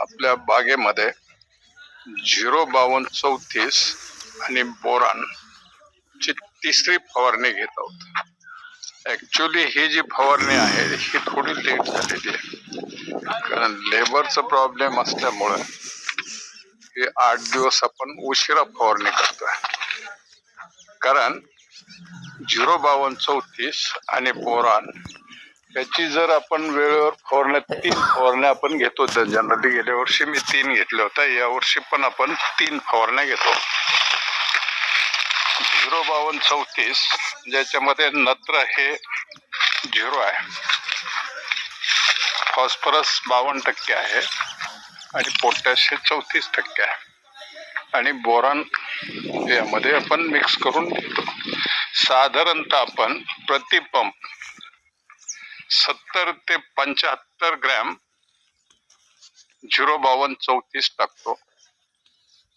आपल्या बागेमध्ये झिरो बावन्न चौतीस आणि बोरान ची तिसरी फवारणी घेत आहोत. ॲक्च्युली ही जी फवारणी आहे ही थोडी लेट झालेली आहे. कारण लेबरचा प्रॉब्लेम असल्यामुळं हे आठ दिवस आपण उशिरा फवारणी करतोय. कारण झिरो बावन्न चौतीस आणि बोरान याची जर आपण वेळेवर फवारण्या तीन फवारण्या आपण घेतो जनरली गेल्या वर्षी मी तीन घेतल्या होत्या. यावर्षी पण आपण तीन फवारण्या घेतो. झिरो बावन्न चौतीस ज्याच्यामध्ये नत्र हे झिरो आहे. फॉस्फरस बावन्न टक्के आहे आणि पोटॅश हे चौतीस टक्के आहे. आणि बोरान यामध्ये आपण मिक्स करून घेतो. साधारणतः आपण प्रतिपंप सत्तर ते पंच्याहत्तर ग्रॅम झिरो बावन्न चौतीस टाकतो.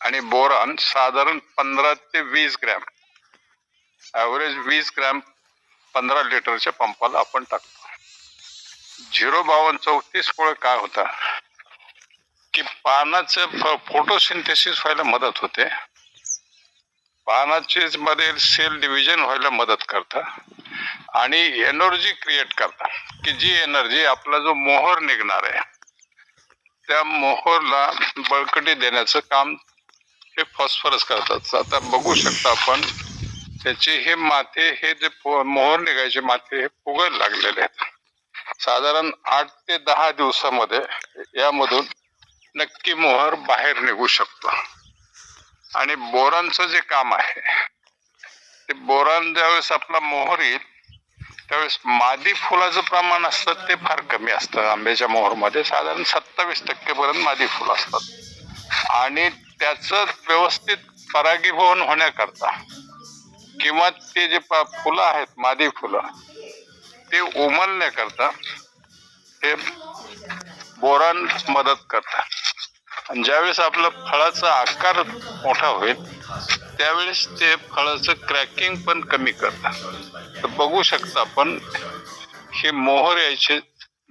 आणि बोरान साधारण पंधरा ते वीस ग्रॅम ॲव्हरेज वीस ग्रॅम पंधरा लिटरच्या पंपाला आपण टाकतो. झिरो बावन्न चौतीस मुळे काय होतं? की पानाचं फोटोसिंथेसिस व्हायला मदत होते. पानाचे मध्ये सेल डिव्हिजन व्हायला मदत करतं. आणि एनर्जी क्रिएट करतात. की जी एनर्जी आपला जो मोहर निघणार आहे त्या मोहरला बळकटी देण्याचं काम हे फॉस्फरस करतात. आता बघू शकता आपण त्याचे हे माते हे जे मोहर निघायचे माते हे फुगायला लागलेले आहेत. साधारण आठ ते दहा दिवसामध्ये यामधून नक्की मोहर बाहेर निघू शकतो. आणि बोरांचं जे काम आहे ते बोरान ज्यावेळेस आपला मोहर येईल त्यावेळेस मादी फुलाचं प्रमाण असतं ते फार कमी असतं. आंब्याच्या मोहरमध्ये साधारण सत्तावीस टक्केपर्यंत मादी फुलं असतात. आणि त्याचं व्यवस्थित परागीभवन होण्याकरता किंवा ते जे प- फुलं आहेत मादी फुलं ते उमलण्याकरता हे बोरान मदत करतात. आणि ज्यावेळेस आपलं फळाचा आकार मोठा होईल त्यावेळेस ते फळाचं क्रॅकिंग पण कमी करतात. तर बघू शकता आपण हे मोहर यायचे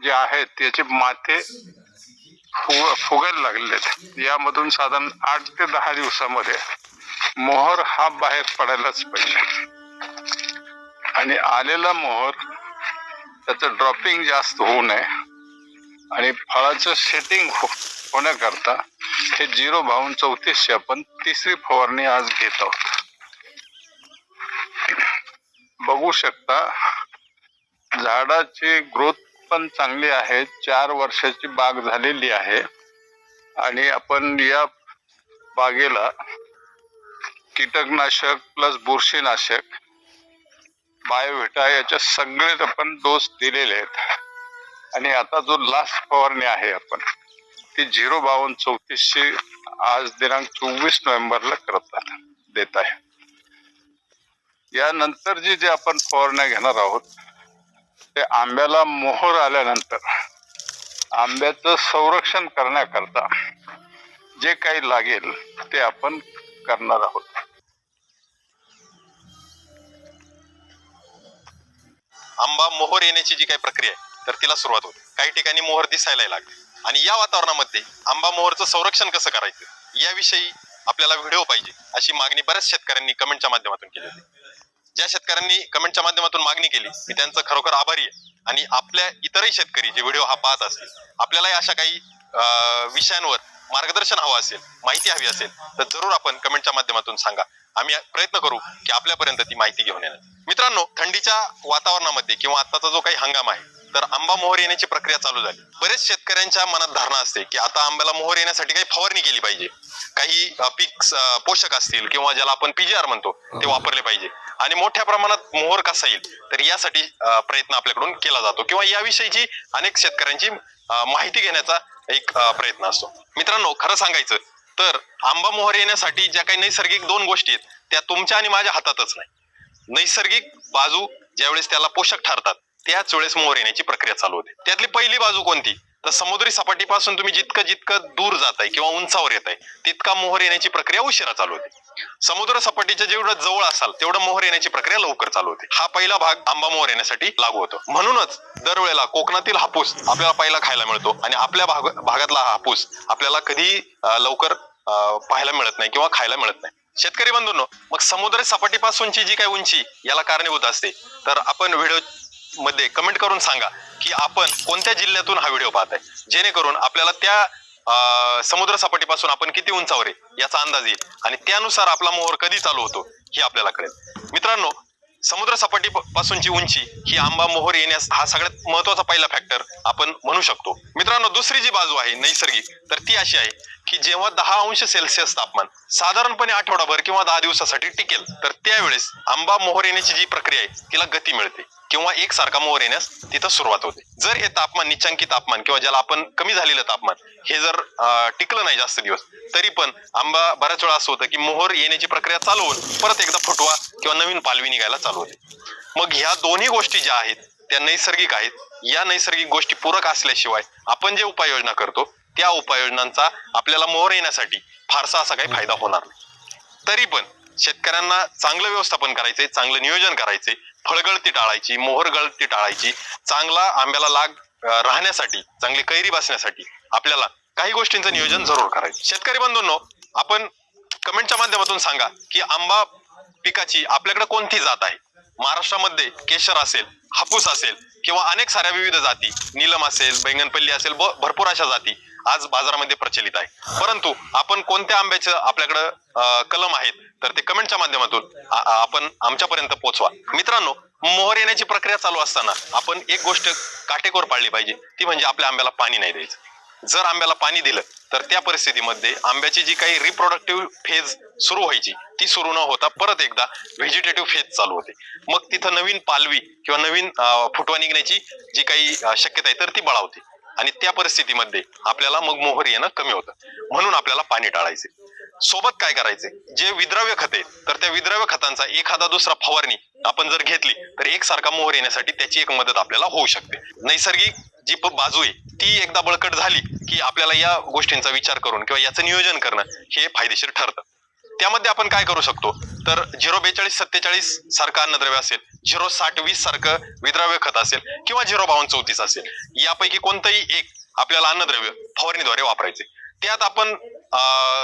जे आहेत त्याचे माते फुग फुगायला लागलेले आहेत. यामधून साधारण आठ ते दहा दिवसामध्ये मोहर हा बाहेर पडायलाच पाहिजे. आणि आलेला मोहर त्याचं ड्रॉपिंग जास्त होऊ नये. आणि फळाचं सेटिंग हो होण्याकरता हे झिरो बावन्न चौतीसशे आपण तिसरी फवारणी आज घेत आहोत. बघू शकता झाडाची ग्रोथ पण चांगली आहे. चार वर्षाची बाग झालेली आहे. आणि आपण या बागेला कीटकनाशक प्लस बुरशीनाशक बायोव्हिटा याच्या सगळेच आपण डोस दिलेले आहेत. आणि आता जो लास्ट फवारणी आहे आपण. ती झिरो बावन्न चौतीसशे आज दिनांक चोवीस नोव्हेंबरला करतात देत आहे. यानंतर जी जे आपण फवारण्या घेणार आहोत ते आंब्याला मोहर आल्यानंतर आंब्याचं संरक्षण करण्याकरता जे काही लागेल ते आपण करणार आहोत. आंबा मोहर येण्याची जी काही प्रक्रिया आहे तर तिला सुरुवात होते. काही ठिकाणी मोहर दिसायला लागते. आणि या वातावरणामध्ये आंबा मोहरचं संरक्षण कसं करायचं? याविषयी आपल्याला व्हिडिओ पाहिजे अशी मागणी बऱ्याच शेतकऱ्यांनी कमेंटच्या माध्यमातून केली होती. ज्या शेतकऱ्यांनी कमेंटच्या माध्यमातून मागणी केली मी त्यांचं खरोखर आभारी आहे. आणि आपल्या इतरही शेतकरी जे व्हिडिओ हा पाहत असतील आपल्यालाही अशा काही अं, विषयांवर मार्गदर्शन हवं असेल माहिती हवी असेल तर जरूर आपण कमेंटच्या माध्यमातून सांगा. आम्ही प्रयत्न करू की आपल्यापर्यंत ती माहिती घेऊन येणार मित्रांनो थंडीच्या वातावरणामध्ये किंवा आताचा जो काही हंगाम आहे तर आंबा मोहर येण्याची प्रक्रिया चालू झाली. बरेच शेतकऱ्यांच्या मनात धारणा असते की आता आंब्याला मोहर येण्यासाठी काही फवारणी केली पाहिजे. काही पीक पोषक असतील किंवा ज्याला आपण पीजीआर म्हणतो ते वापरले पाहिजे. आणि मोठ्या प्रमाणात मोहर कसा येईल तर यासाठी प्रयत्न आपल्याकडून केला जातो. किंवा याविषयीची अनेक शेतकऱ्यांची माहिती घेण्याचा एक प्रयत्न असतो. मित्रांनो खरं सांगायचं तर आंबा मोहर येण्यासाठी ज्या काही नैसर्गिक दोन गोष्टी आहेत त्या तुमच्या आणि माझ्या हातातच नाही. नैसर्गिक बाजू ज्यावेळेस त्याला पोषक ठरतात त्याच वेळेस मोहर येण्याची प्रक्रिया चालू होते. त्यातली पहिली बाजू कोणती? तर समुद्री सपाटीपासून तुम्ही जितकं जितकं दूर जाताय किंवा उंचावर येत आहे तितका मोहर येण्याची प्रक्रिया उशिरा चालू होते. समुद्र सपाटीच्या जेवढं जवळ असाल तेवढं मोहर येण्याची प्रक्रिया लवकर चालू होते. हा पहिला भाग आंबा मोहर येण्यासाठी लागू होतो. म्हणूनच दरवेळेला कोकणातील हापूस आपल्याला पहिला खायला मिळतो आणि आपल्या भाग भागातला हा हापूस आपल्याला कधी लवकर अं, पाहायला मिळत नाही किंवा खायला मिळत नाही. शेतकरी बंधूंनो मग समुद्र सपाटीपासूनची जी काही उंची याला कारणीभूत असते. तर आपण व्हिडिओ मध्ये कमेंट करून सांगा की आपण कोणत्या जिल्ह्यातून हा व्हिडिओ पाहताय? जेणेकरून आपल्याला त्या समुद्र सपाटीपासून आपण किती उंचावर आहे याचा अंदाज येईल. आणि त्यानुसार आपला मोहर कधी चालू होतो हे आपल्याला कळेल. मित्रांनो समुद्र सपाटी पासूनची उंची ही आंबा मोहर येण्यास हा सगळ्यात महत्त्वाचा पहिला फॅक्टर आपण म्हणू शकतो. मित्रांनो दुसरी जी बाजू आहे नैसर्गिक तर ती अशी आहे की जेव्हा दहा अंश सेल्सिअस तापमान साधारणपणे आठवडाभर किंवा दहा दिवसासाठी टिकेल तर त्यावेळेस आंबा मोहर येण्याची जी प्रक्रिया आहे तिला गती मिळते. किंवा एकसारखा मोहर येण्यास तिथं सुरुवात होते. जर हे तापमान निचांकी तापमान किंवा ज्याला आपण कमी झालेलं तापमान हे जर टिकलं नाही जास्त दिवस तरी पण आंबा बऱ्याच वेळा असं होतं की मोहर येण्याची प्रक्रिया चालू होऊन परत एकदा फुटवा किंवा नवीन पालवी निघायला चालू होते. मग ह्या दोन्ही गोष्टी ज्या आहेत त्या नैसर्गिक आहेत. या नैसर्गिक गोष्टी पूरक असल्याशिवाय आपण जे उपाययोजना करतो त्या उपाययोजनांचा आपल्याला मोहर येण्यासाठी फारसा असा काही फायदा होणार नाही. तरी पण शेतकऱ्यांना चांगलं व्यवस्थापन करायचंय चांगलं नियोजन करायचंय फळगळती टाळायची मोहर गळती टाळायची चांगला आंब्याला लाग राहण्यासाठी चांगली कैरी बसण्यासाठी आपल्याला काही गोष्टींचं नियोजन जरूर करायचं. शेतकरी बंधूंनो आपण कमेंटच्या माध्यमातून सांगा की आंबा पिकाची आपल्याकडे कोणती जात आहे? महाराष्ट्रामध्ये केशर असेल हापूस असेल किंवा अनेक साऱ्या विविध जाती नीलम असेल बैंगनपल्ली असेल भरपूर अशा जाती. आज बाजारामध्ये प्रचलित आहे. परंतु आपण कोणत्या आंब्याचं आपल्याकडं कलम आहेत तर ते कमेंटच्या माध्यमातून आपण आमच्यापर्यंत पोहोचवा. मित्रांनो मोहर येण्याची प्रक्रिया चालू असताना आपण एक गोष्ट काटेकोर पाळली पाहिजे ती म्हणजे आपल्या आंब्याला पाणी नाही द्यायचं. जर आंब्याला पाणी दिलं तर त्या परिस्थितीमध्ये आंब्याची जी काही रिप्रोडक्टिव्ह फेज सुरू व्हायची ती सुरू न होता परत एकदा व्हेजिटेटिव्ह फेज चालू होते. मग तिथं नवीन पालवी किंवा नवीन फुटवा निघण्याची जी काही शक्यता आहे तर ती बळावते. आणि त्या परिस्थितीमध्ये आपल्याला मग मोहर येणं कमी होतं. म्हणून आपल्याला पाणी टाळायचे. सोबत काय करायचे? जे विद्राव्य खते तर त्या विद्राव्य खतांचा एखादा दुसरा फवारणी आपण जर घेतली तर एकसारखा मोहर येण्यासाठी त्याची एक मदत आपल्याला होऊ शकते. नैसर्गिक जी बाजू आहे ती एकदा बळकट झाली की आपल्याला या गोष्टींचा विचार करून किंवा याचं नियोजन करणं हे फायदेशीर ठरतं. त्यामध्ये आपण काय करू शकतो? तर झिरो बेचाळीस सत्तेचाळीस सारखं अन्नद्रव्य असेल झिरो साठ वीस सारखं विद्राव्य खत असेल किंवा झिरो बावन्न चौतीस असेल यापैकी कोणतंही एक आपल्याला अन्नद्रव्य फवारणीद्वारे वापरायचे. त्यात आपण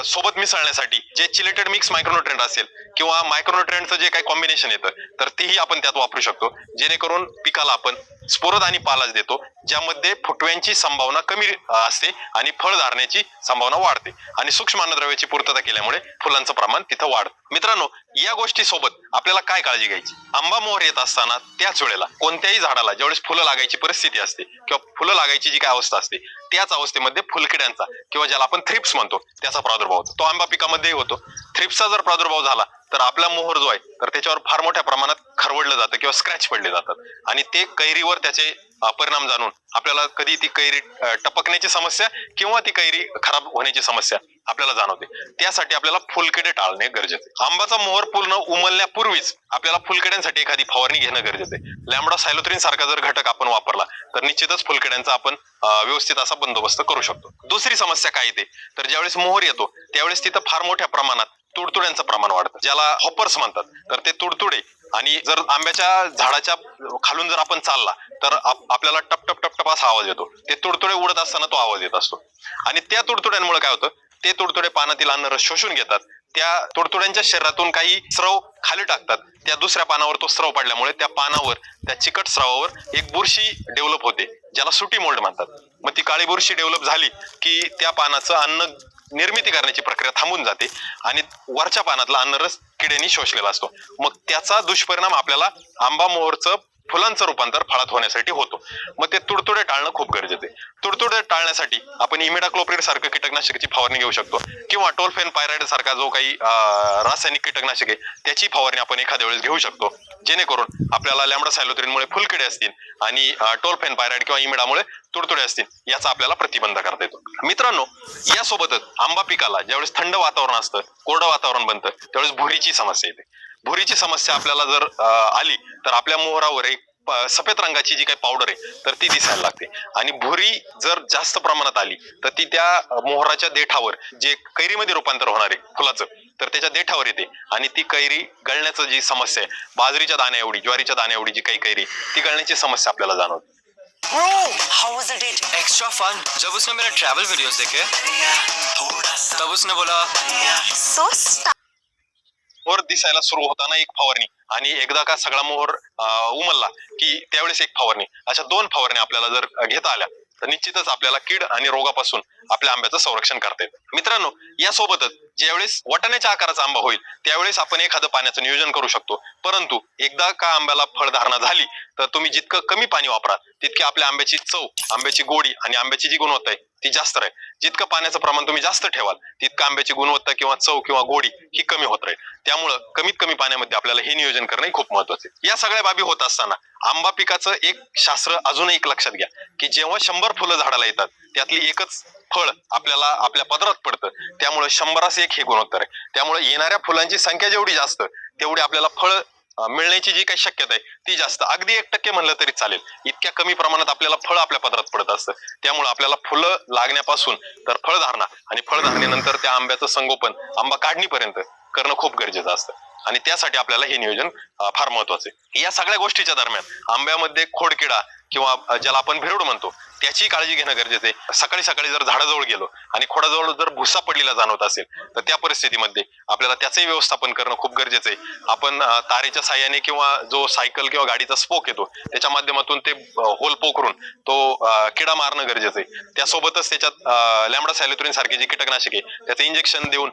सोबत मिसळण्यासाठी जे चिलेटेड मिक्स मायक्रोन्युट्रेंट असेल किंवा मायक्रोन्युट्रेंटचं जे काही कॉम्बिनेशन येतं तर तेही आपण त्यात वापरू शकतो. जेणेकरून पिकाला आपण स्फुरद आणि पालाच देतो ज्यामध्ये फुटव्यांची संभावना कमी असते आणि फळ धारण्याची संभावना वाढते. आणि सूक्ष्म अन्नद्रव्याची पूर्तता केल्यामुळे फुलांचं प्रमाण तिथं वाढतं. मित्रांनो या गोष्टी सोबत आपल्याला काय काळजी घ्यायची? आंबा मोहर येत असताना त्याच वेळेला कोणत्याही झाडाला ज्यावेळेस फुलं लागायची परिस्थिती असते किंवा फुलं लागायची जी काय अवस्था असते त्याच अवस्थेमध्ये फुलकिड्यांचा किंवा ज्याला आपण थ्रिप्स म्हणतो त्याचा प्रादुर्भाव होतो. तो आंबा पिकामध्येही होतो. थ्रिप्सचा जर प्रादुर्भाव झाला तर आपला मोहर जो आहे तर त्याच्यावर फार मोठ्या प्रमाणात खरवडलं जातं किंवा स्क्रॅच पडले जातात. आणि ते कैरीवर त्याचे परिणाम जाणून आपल्याला कधी ती कैरी टपकण्याची समस्या किंवा ती कैरी खराब होण्याची समस्या आपल्याला जाणवते. त्यासाठी आपल्याला फुलकेडे टाळणे गरजेचे. आंबाचा मोहर पूर्ण उमलण्यापूर्वीच आपल्याला फुलकड्यांसाठी एखादी फवारणी घेणं गरजेचं. आहे लॅमडा सायलोथ्रिन सारखा जर घटक आपण वापरला तर निश्चितच फुलकेड्यांचा आपण व्यवस्थित असा बंदोबस्त करू शकतो. दुसरी समस्या काय येते तर ज्यावेळेस मोहर येतो त्यावेळेस तिथं फार मोठ्या प्रमाणात तुडतुड्यांचं प्रमाण वाढतं ज्याला हॉपर्स म्हणतात. तर ते तुडतुडे. आणि जर आंब्याच्या झाडाच्या खालून जर आपण चालला तर आपल्याला टप टप टप टप असा आवाज येतो. ते तुडतुडे उडत असताना तो आवाज येत असतो. आणि त्या तुडतुड्यांमुळे काय होतं? ते तुडतुडे पानातील अन्नरस शोषून घेतात. त्या तुडतुड्यांच्या शरीरातून काही स्रव खाली टाकतात. त्या दुसऱ्या पानावर तो स्रव पडल्यामुळे त्या पानावर त्या चिकट स्रावावर एक बुरशी डेव्हलप होते ज्याला सुटी मोल्ड म्हणतात. मग ती काळी बुरशी डेव्हलप झाली की त्या पानाचं अन्न निर्मिती करण्याची प्रक्रिया थांबून जाते आणि वरच्या पानातला अन्नरस किड्यांनी शोषलेला असतो. मग त्याचा दुष्परिणाम आपल्याला आंबा मोहरचं फुलांचं रूपांतर फळात होण्यासाठी होतो. मग ते तुडतुडे टाळणं खूप गरजेचं आहे. तुडतुडे टाळण्यासाठी आपण इमिडाक्लोप्रिड सारखं कीटकनाशकाची फवारणी घेऊ शकतो. किंवा टोलफेन पायराइड सारखा जो काही रासायनिक कीटकनाशक आहे त्याची फवारणी आपण एखाद्या वेळेस घेऊ शकतो. जेणेकरून आपल्याला लॅमडा सायलोथ्रिनमुळे फुलकिडे असतील आणि टोलफेन पायराइड किंवा इमिडामुळे तुडतुडे असतील याचा आपल्याला प्रतिबंध करता येतो. मित्रांनो यासोबतच आंबा पिकाला ज्यावेळेस थंड वातावरण असतं कोरडं वातावरण बनतं त्यावेळेस भुरीची समस्या येते. भुरीची समस्या आपल्याला जर आली तर आपल्या मोहरावर एक सफेद रंगाची जी काही पावडर आहे तर ती दिसायला लागते. आणि भुरी जर जास्त प्रमाणात आली तर ती त्या मोहराच्या देठावर जे कैरीमध्ये रूपांतर होणार आहे फुलाचं तर त्याच्या देठावर येते. आणि ती कैरी गळण्याचं जी समस्या आहे बाजरीच्या दाण्या एवढी ज्वारीच्या दाण्या एवढी जी काही कैरी ती गळण्याची समस्या आपल्याला जाणवते. Bro, how was the date? Extra fun जब उसने मेरे ट्रैवल वीडियोस देखे तब उसने बोला So st- मोहर दिसायला सुरू होताना एक फवारणी. आणि एकदा का सगळा मोहर उमलला की त्यावेळेस एक फवारणी. अशा दोन फवारणी आपल्याला जर घेता आल्या तर निश्चितच आपल्याला कीड आणि रोगापासून आपल्या आंब्याचं संरक्षण करता येईल. मित्रांनो यासोबतच ज्यावेळेस वाटाण्याच्या आकाराचा आंबा होईल त्यावेळेस आपण एखादं पाण्याचं नियोजन करू शकतो. परंतु एकदा का आंब्याला फळधारणा झाली तर तुम्ही जितकं कमी पाणी वापरा तितकी आपल्या आंब्याची चव आंब्याची गोडी आणि आंब्याची जी गुणवत्ता आहे ती जास्त राहील. जितकं पाण्याचं प्रमाण तुम्ही जास्त ठेवाल तितकं आंब्याची गुणवत्ता किंवा चव किंवा गोडी ही कमी होत राहील. त्यामुळं कमीत कमी पाण्यामध्ये आपल्याला हे नियोजन करणं खूप महत्वाचं आहे. या सगळ्या बाबी होत असताना आंबा पिकाचं एक शास्त्र अजून एक लक्षात घ्या की जेव्हा शंभर फुलं झाडाला येतात त्यातली एकच फळ आपल्याला आपल्या पदरात पडतं. त्यामुळे शंभरास एक हे गुणोत्तर आहे. त्यामुळे येणाऱ्या फुलांची संख्या जेवढी जास्त तेवढी आपल्याला फळ मिळण्याची जी काही शक्यता आहे ती जास्त. अगदी एक टक्के म्हणलं तरी चालेल. इतक्या कमी प्रमाणात आपल्याला फळ आपल्या पदरात पडत असतं. त्यामुळे आपल्याला फुलं लागण्यापासून तर फळधारणा आणि फळधारणेनंतर त्या आंब्याचं संगोपन आंबा काढणीपर्यंत करणं खूप गरजेचं असतं. आणि त्यासाठी आपल्याला हे नियोजन फार महत्वाचं आहे. या सगळ्या गोष्टीच्या दरम्यान आंब्यामध्ये खोडकिडा किंवा ज्याला आपण भिरुड म्हणतो त्याची काळजी घेणं गरजेचं आहे. सकाळी सकाळी जर झाडाजवळ गेलो आणि खोडाजवळ जर भुसा पडलेला जाणवत असेल तर त्या परिस्थितीमध्ये आपल्याला त्याचंही व्यवस्थापन करणं खूप गरजेचं आहे. आपण तारेच्या साह्याने किंवा जो सायकल किंवा गाडीचा स्पोक येतो त्याच्या माध्यमातून ते होल पोखरून तो किडा मारणं गरजेचं आहे. त्यासोबतच त्याच्यात लॅमडा सॅलिथ्रिन सारखी जी कीटकनाशक आहे त्याचं इंजेक्शन देऊन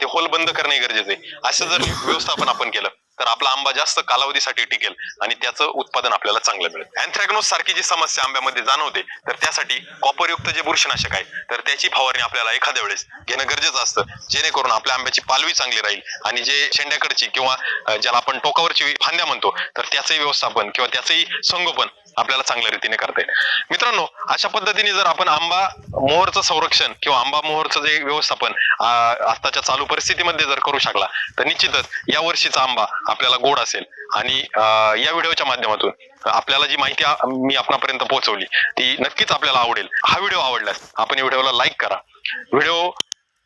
ते होल बंद करणे गरजेचं आहे. असं जर व्यवस्थापन आपण केलं तर आपला आंबा जास्त कालावधीसाठी टिकेल आणि त्याचं उत्पादन आपल्याला चांगलं मिळेल. अँथ्रॅग्नोस सारखी जी समस्या आंब्यामध्ये जाणवते तर त्यासाठी कॉपरयुक्त जे बुरशीनाशक आहे तर त्याची फवारणी आपल्याला एखाद्या वेळेस घेणं गरजेचं असतं. जेणेकरून आपल्या आंब्याची पालवी चांगली राहील आणि जे शेंड्याकडची किंवा ज्याला आपण टोकावरची फांद्या म्हणतो तर त्याचंही व्यवस्थापन किंवा त्याचंही संगोपन आपल्याला चांगल्या रीतीने करता येईल. मित्रांनो अशा पद्धतीने जर आपण आंबा मोहरचं संरक्षण किंवा आंबा मोहरचं जे व्यवस्थापन आताच्या चालू परिस्थितीमध्ये जर करू शकला तर निश्चितच या वर्षीचा आंबा आपल्याला गोड असेल. आणि या व्हिडिओच्या माध्यमातून आपल्याला जी माहिती मी आपणापर्यंत पोहोचवली ती नक्कीच आपल्याला आवडेल. हा व्हिडिओ आवडल्यास आपण या व्हिडिओला लाईक करा. व्हिडिओ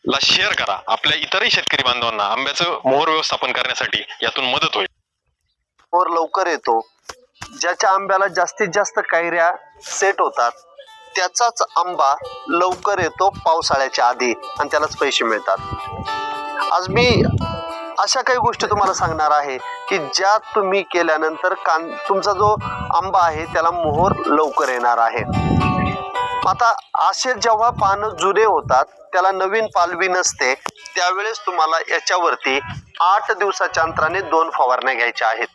ला शेअर करा. आपल्या इतरही शेतकरी बांधवांना आंब्याचं मोहर व्यवस्थापन करण्यासाठी यातून मदत होईल. मोहर लवकर येतो. ज्याच्या आंब्याला जास्तीत जास्त कैऱ्या सेट होतात त्याचाच आंबा लवकर येतो पावसाळ्याच्या आधी आणि त्यालाच पैसे मिळतात. आज मी अशा काही गोष्टी तुम्हाला सांगणार आहे की ज्या तुम्ही केल्यानंतर कान तुमचा जो आंबा आहे त्याला मोहर लवकर येणार आहे. आता असे जेव्हा पानं जुने होतात त्याला नवीन पालवी नसते त्यावेळेस तुम्हाला याच्यावरती आठ दिवसाच्या अंतराने दोन फवारण्या घ्यायच्या आहेत.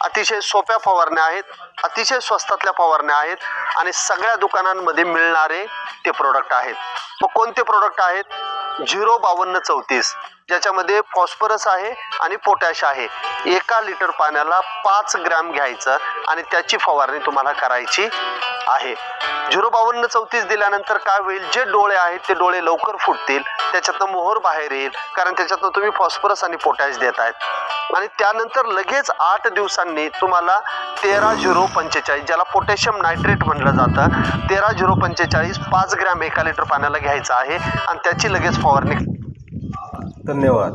अतिशय सोप्या फवारण्या आहेत अतिशय स्वस्तातल्या फवारण्या आहेत आणि सगळ्या दुकानांमध्ये मिळणारे ते प्रोडक्ट आहेत. मग कोणते प्रोडक्ट आहेत? झिरो बावन्न चौतीस ज्याच्यामध्ये फॉस्फरस आहे आणि पोटॅश आहे. एका लिटर पाण्याला पाच ग्रॅम घ्यायचं आणि त्याची फवारणी तुम्हाला करायची आहे. झिरो बावन्न चौतीस दिल्यानंतर काय होईल? जे डोळे आहेत ते डोळे लवकर फुटतील त्याच्यातनं मोहर बाहेर येईल कारण त्याच्यातनं तुम्ही फॉस्फरस आणि पोटॅश देत आहेत आणि त्यानंतर लगेच आठ दिवसांनी तुम्हाला तेरा झिरो पंचेचाळीस ज्याला पोटॅशियम नायट्रेट म्हणलं जातं तेरा झिरो पंचेचाळीस पाच ग्रॅम एका लिटर पाण्याला घ्यायचं आहे आणि त्याची लगेच फवारणी धन्यवाद.